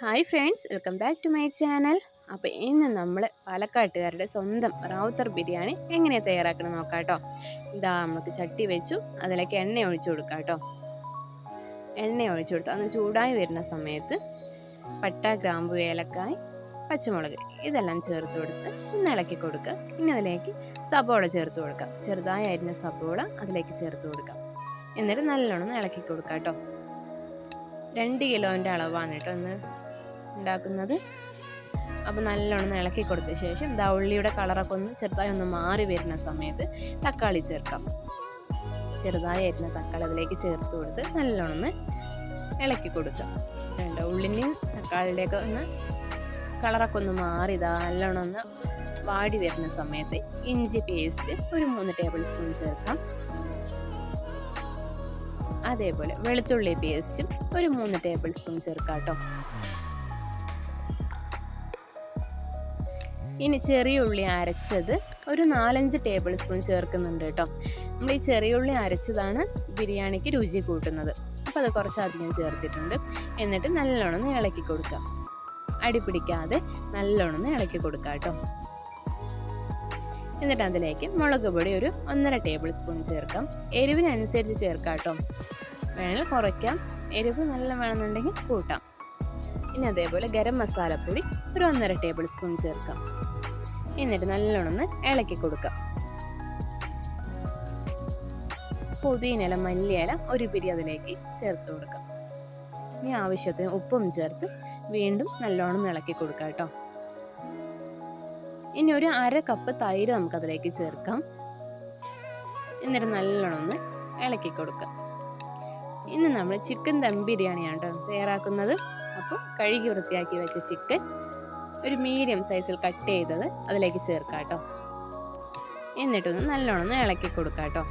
Hi friends welcome back to my channel. അപ്പോൾ ഇന്ന് നമ്മൾ പാലക്കാട്ടുകാരുടെ സ്വന്തം റാവുത്തർ ബിരിയാണി എങ്ങനെയാണ് തയ്യാറാക്കണം നോക്കാം കേട്ടോ ഇതാ നമുക്ക് ചട്ടി വെച്ചു അതിലേക്ക് എണ്ണ ഒഴിച്ചു കൊടുക്കാം കേട്ടോ എണ്ണ ഒഴിച്ചു കൊടുത്തു അന്ന് ചൂടായി വരുന്ന സമയത്ത് പട്ട ഗ്രാമ്പു ഏലക്കായ് പച്ചമുളക് ഇതെല്ലാം ചേർത്ത് കൊടുത്ത് ഒന്ന് ഇളക്കി കൊടുക്കുക ഇനി അതിലേക്ക് സബോള ചേർത്ത് കൊടുക്കാം. ചെറുതായി അരിഞ്ഞ സബോള അതിലേക്ക് ചേർത്ത് കൊടുക്കാം. എന്നിട്ട് നല്ലോണം ഇളക്കി കൊടുക്കാം കേട്ടോ രണ്ട് കിലോന്റെ അളവാണ് കേട്ടോ ഒന്ന് ഉണ്ടാക്കുന്നത്. അപ്പോൾ നല്ലോണം ഇളക്കി കൊടുത്ത ശേഷം ദാ ഉള്ളിയുടെ കളറൊക്കെ ഒന്ന് ചെറുതായി ഒന്ന് മാറി വരുന്ന സമയത്ത് തക്കാളി ചേർക്കാം. ചെറുതായി അരിഞ്ഞ തക്കാളി അതിലേക്ക് ചേർത്ത് കൊടുത്ത് നല്ലോണം ഇളക്കി കൊടുക്കാം വേണ്ട ഉള്ളിന്റെയും തക്കാളിയുടെയൊക്കെ ഒന്ന് കളറൊക്കെ ഒന്ന് മാറി ഇതാ നല്ലോണം ഒന്ന് വാടി വരുന്ന സമയത്ത് ഇഞ്ചി പേസ്റ്റ് ഒരു മൂന്ന് ടേബിൾ സ്പൂൺ ചേർക്കാം. അതേപോലെ വെളുത്തുള്ളി പേസ്റ്റും ഒരു മൂന്ന് ടേബിൾ സ്പൂൺ ചേർക്കാം കേട്ടോ. ഇനി ചെറിയ ഉള്ളി അരച്ചത് ഒരു നാലഞ്ച് ടേബിൾ സ്പൂൺ ചേർക്കുന്നുണ്ട് കേട്ടോ. നമ്മൾ ഈ ചെറിയ ഉള്ളി അരച്ചതാണ് ബിരിയാണിക്ക് രുചി കൂട്ടുന്നത്. അപ്പോൾ അത് കുറച്ചധികം ചേർത്തിട്ടുണ്ട്. എന്നിട്ട് നല്ലോണം ഇളക്കി കൊടുക്കാം. അടി പിടിക്കാതെ നല്ലോണം ഇളക്കി കൊടുക്കാം കേട്ടോ. എന്നിട്ട് അതിലേക്ക് മുളക് പൊടി ഒരു ഒന്നര ടേബിൾ സ്പൂൺ ചേർക്കാം. എരിവിനനുസരിച്ച് ചേർക്കാം കേട്ടോ. വേണേൽ കുറയ്ക്കാം. എരിവ് നല്ല വേണമെന്നുണ്ടെങ്കിൽ കൂട്ടാം. ഇനി അതേപോലെ ഗരം പൊടി ഒരു ഒന്നര ടേബിൾ സ്പൂൺ ചേർക്കാം. എന്നിട്ട് നല്ലോണം ഒന്ന് ഇളക്കി കൊടുക്കാം. പുതിയനില മല്ലിയില ഒരു പിടി അതിലേക്ക് ചേർത്ത് കൊടുക്കാം. ഇനി ആവശ്യത്തിന് ഉപ്പും ചേർത്ത് വീണ്ടും നല്ലോണം ഇളക്കി കൊടുക്കാം കേട്ടോ. ഇനി ഒരു അര കപ്പ് തൈര് നമുക്ക് അതിലേക്ക് ചേർക്കാം. എന്നിട്ട് നല്ലോണം ഒന്ന് ഇളക്കി കൊടുക്കാം. ഇന്ന് നമ്മൾ ചിക്കൻ ദം ബിരിയാണിയാണ് കേട്ടോ തയ്യാറാക്കുന്നത്. അപ്പോൾ കഴുകി വൃത്തിയാക്കി വെച്ച ചിക്കൻ ഒരു മീഡിയം സൈസിൽ കട്ട് ചെയ്തത് അതിലേക്ക് ചേർക്കാം കേട്ടോ. എന്നിട്ടൊന്ന് നല്ലോണം ഇളക്കി കൊടുക്കാം കേട്ടോ.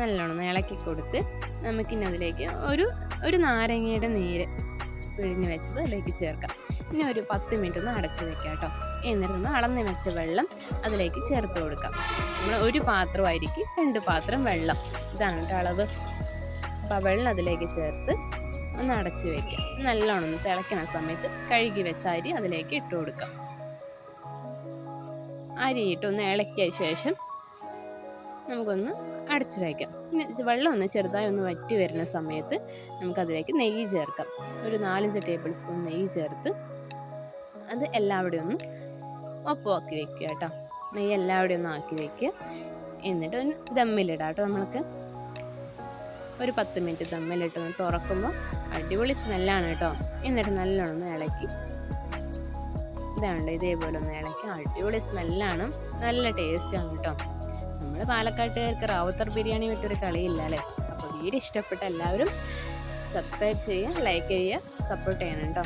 നല്ലോണം ഇളക്കി കൊടുത്ത് നമുക്കിനി അതിലേക്ക് ഒരു ഒരു നാരങ്ങയുടെ നീര് പിഴിഞ്ഞ് വെച്ചത് അതിലേക്ക് ചേർക്കാം. ഇനി ഒരു പത്ത് മിനിറ്റ് ഒന്ന് അടച്ചു വെക്കാം കേട്ടോ. എന്നിട്ട് അളന്നു വെച്ച വെള്ളം അതിലേക്ക് ചേർത്ത് കൊടുക്കാം. നമ്മൾ ഒരു പാത്രമായിരിക്കും രണ്ട് പാത്രം വെള്ളം. ഇതാണ് കേട്ടോ അളവ്. അപ്പോൾ ആ വെള്ളം അതിലേക്ക് ചേർത്ത് ഒന്ന് അടച്ചു വയ്ക്കാം നല്ലോണം ഒന്ന് തിളയ്ക്കുന്ന സമയത്ത് കഴുകി വെച്ച അരി അതിലേക്ക് ഇട്ട് കൊടുക്കാം അരി ഇട്ടൊന്ന് ഇളക്കിയ ശേഷം നമുക്കൊന്ന് അടച്ചു വയ്ക്കാം ഇനി വെള്ളം ഒന്ന് ചെറുതായി ഒന്ന് വറ്റി വരുന്ന സമയത്ത് നമുക്കതിലേക്ക് നെയ്യ് ചേർക്കാം. ഒരു നാലഞ്ച് ടേബിൾ സ്പൂൺ നെയ്യ് ചേർത്ത് അത് എല്ലാവിടെയും ഒന്ന് ഒപ്പമാക്കി വെക്കുക കേട്ടോ. നെയ്യ് എല്ലാവിടെയും ഒന്ന് ആക്കി വെക്കുക എന്നിട്ട് ഒന്ന് ദമ്മിലിടാം കേട്ടോ നമ്മൾക്ക്. ഒരു പത്ത് മിനിറ്റ് ദമ്മിലിട്ട് ഒന്ന് തുറക്കുമ്പോൾ അടിപൊളി സ്മെല്ലാണ് കേട്ടോ. എന്നിട്ട് നല്ലോണം ഒന്ന് ഇളക്കി. ഇതാണ്ട് ഇതേപോലെ ഒന്ന് ഇളക്കി. അടിപൊളി സ്മെല്ലാണ്. നല്ല ടേസ്റ്റാണ് കേട്ടോ. നമ്മൾ പാലക്കാട്ടുകാർക്ക് റാവുത്തർ ബിരിയാണി വിട്ടൊരു കളിയില്ല അല്ലേ? അപ്പോൾ വീഡിയോ ഇഷ്ടപ്പെട്ട എല്ലാവരും സബ്സ്ക്രൈബ് ചെയ്യുക ലൈക്ക് ചെയ്യുക സപ്പോർട്ട് ചെയ്യണം കേട്ടോ.